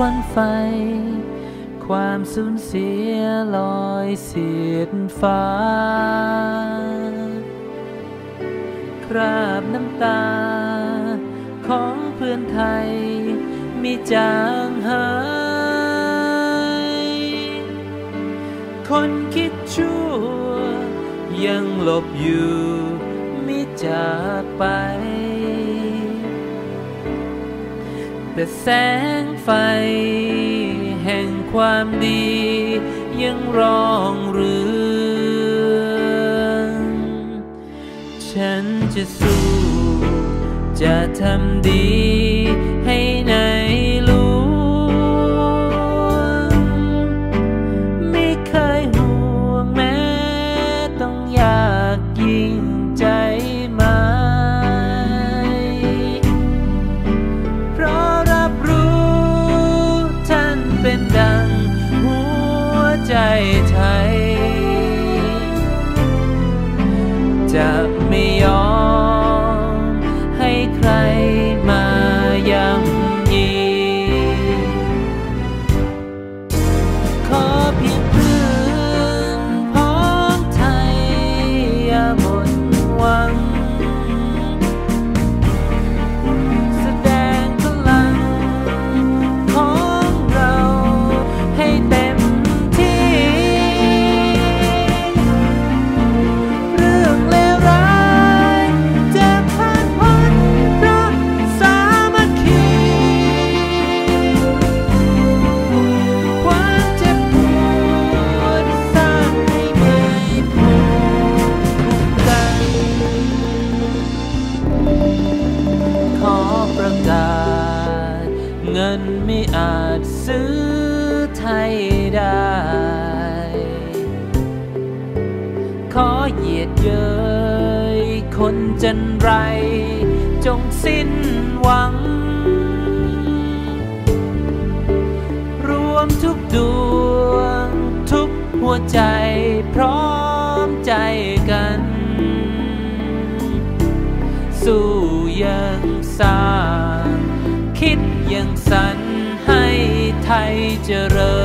วันไฟ ความสูญเสียลอยเสียดฟ้า คราบน้ำตา ของเพื่อนไทย มีจางหาย คนคิดชั่ว ยังหลบอยู่มิจากไป แต่แสงไฟ แห่งความดี ยังร้องเรืองฉันจะสู้ จะทำดี จะ เงินไม่อาจซื้อไทยได้ ขอเหยียดเย้ยคนจันไร จงสิ้นหวัง รวมทุกดวง ทุกหัวใจพร้อมใจกัน สู้ยังสร้า ยังสรรให้ไทยเจริญ